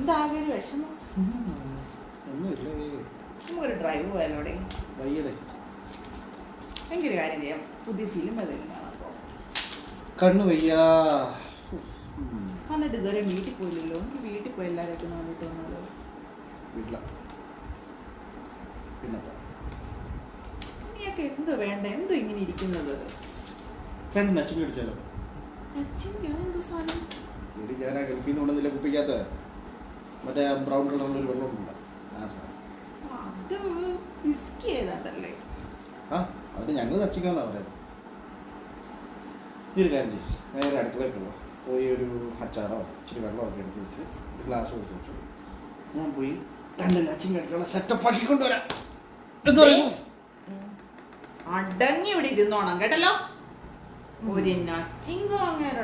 എന്താകെ ഒരു വിഷമം? നമുക്കൊരു ഡ്രൈവ് പോയാലോടെ എനിക്കൊരു കാര്യം ചെയ്യാം. പുതിയ ഫിലിം ഏതെങ്കിലും കാണാൻ പോകാം കണ്ണു വയ്യാ. എന്നിട്ട് ഇതുവരെ വീട്ടിൽ പോയില്ലല്ലോ. എനിക്ക് വീട്ടിൽ പോയി എല്ലാവരും ഒന്ന് വന്നിട്ട് വന്നാലോ നീയൊക്കെ എന്തോ? വേണ്ട? എന്തോ ഇങ്ങനെ ഇരിക്കുന്നത്? രണ്ട് നച്ചിങ് അടിച്ചാലോ എന്താ സാധനം? ഞാൻ ഗൾഫിൽ നിന്ന് കൊണ്ടുവന്നില്ല കുപ്പിക്കകത്ത്? മറ്റേ ബ്രൗൺ കളറിലൊരു വെള്ളമുണ്ട് ആ സാധനം അത് വിസ്കി ചെയ്തതല്ലേ ആ അത് ഞങ്ങൾ നശിക്കാന്നാ പറയുന്നത്. ഇതൊരു കാര്യം ചെയ്യും. നേരെ അടുക്കളയിൽ പോവാം. പോയി ഒരു അച്ചാറോ ഇച്ചിരി വെള്ളമൊക്കെ എടുത്ത് വെച്ച് ഒരു ഗ്ലാസ് കൊടുത്ത് വെച്ചു ഞാൻ പോയി രണ്ട് നച്ചിങ് അടുക്കള സെറ്റപ്പ് ആക്കി കൊണ്ടുവരാം. എന്ന് പറയുന്നു? അടങ്ങി ഇവിടെ ഇരുന്നോണം കേട്ടല്ലോ? ഒരു നച്ചിങ് അങ്ങനെ